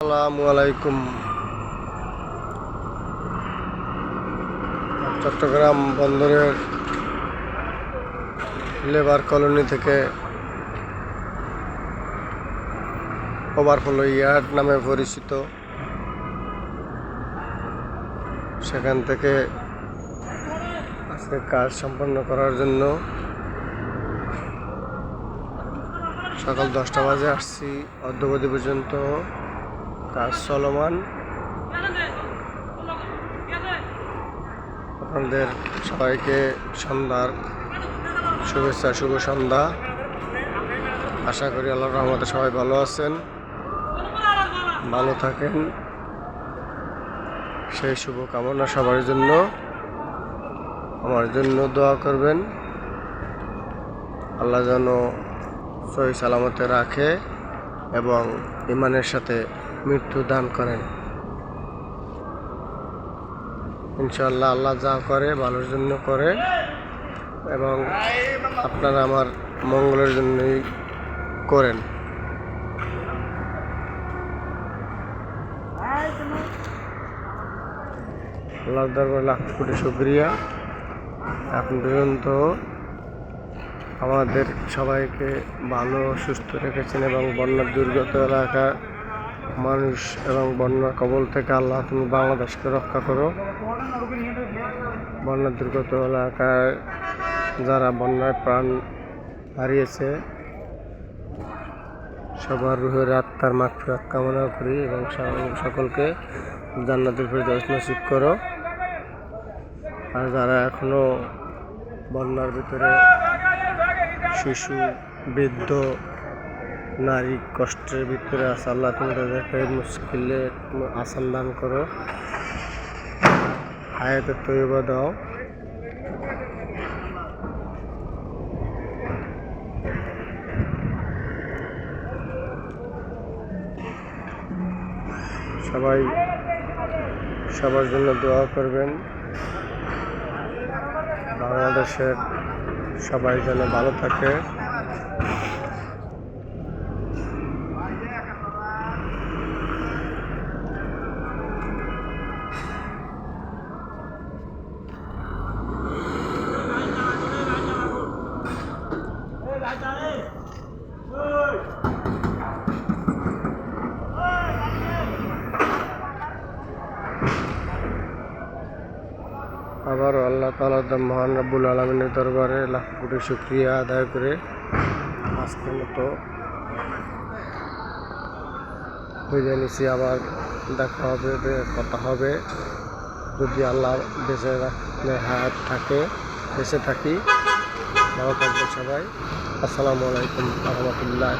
আসসালামু আলাইকুম। চট্টগ্রাম বন্দরের লেবার কলোনি থেকে ওভারফ্লো ইয়ার্ড নামে পরিচিত। সেখান থেকে আজকে কাজ সম্পন্ন করার জন্য সকাল দশটা বাজে আসছি অর্ধবধি পর্যন্ত কাজ চলমান। আপনাদের সবাইকে সন্ধ্যার শুভেচ্ছা, শুভ সন্ধ্যা। আশা করি আল্লাহ রহমতে সবাই ভালো আছেন, ভালো থাকেন। সেই শুভ কামনা সবার জন্য। আমার জন্য দোয়া করবেন। আল্লাহ যেন সহি সালামতে রাখে এবং ইমানের সাথে মৃত্যু দান করেন। ইনশাল্লাহ আল্লাহ যা করে, ভালোর জন্য করে এবং আপনারা আমার মঙ্গলের জন্যই করেন। আল্লাহ দরবার লাখ কোটি শুক্রিয়া। এখন পর্যন্ত আমাদের সবাইকে ভালো, সুস্থ রেখেছেন এবং বন্যার দুর্গত এলাকার মানুষ এবং বন্যার কবল থেকে আল্লাহ তুমি বাংলাদেশকে রক্ষা করো। বন্যার দুর্গত এলাকায় যারা বন্যায় প্রাণ হারিয়েছে, সবার রুহের আত্মার মাগফিরাত কামনা করি এবং সকলকে জান্নাতের ফেরদৌস নসিব করো। আর যারা এখনও বন্যার ভিতরে শিশু, বৃদ্ধ নারী কষ্টের ভিতরে আছে আল্লাহ তুমি তাদেরকে মুশকিলে আসান দান করো। হায়াতে তৈবা দাও। সবাই সবার জন্য দোয়া করবেন। বাংলাদেশের সবাই যেন ভালো থাকে। আবারও আল্লাহ তালা মহান রাব্বুল আলমিনের দরবারে লাখ কোটি শুক্রিয়া আদায় করে আজকের মতো বিদায় নিচ্ছি। আবার দেখা হবে, কথা হবে। যদি আল্লাহ বেঁচে রাখলে হায়াত থাকে, বেঁচে থাকি, ভালো থাকবে সবাই। আসসালামু আলাইকুম রহমতুল্লাহ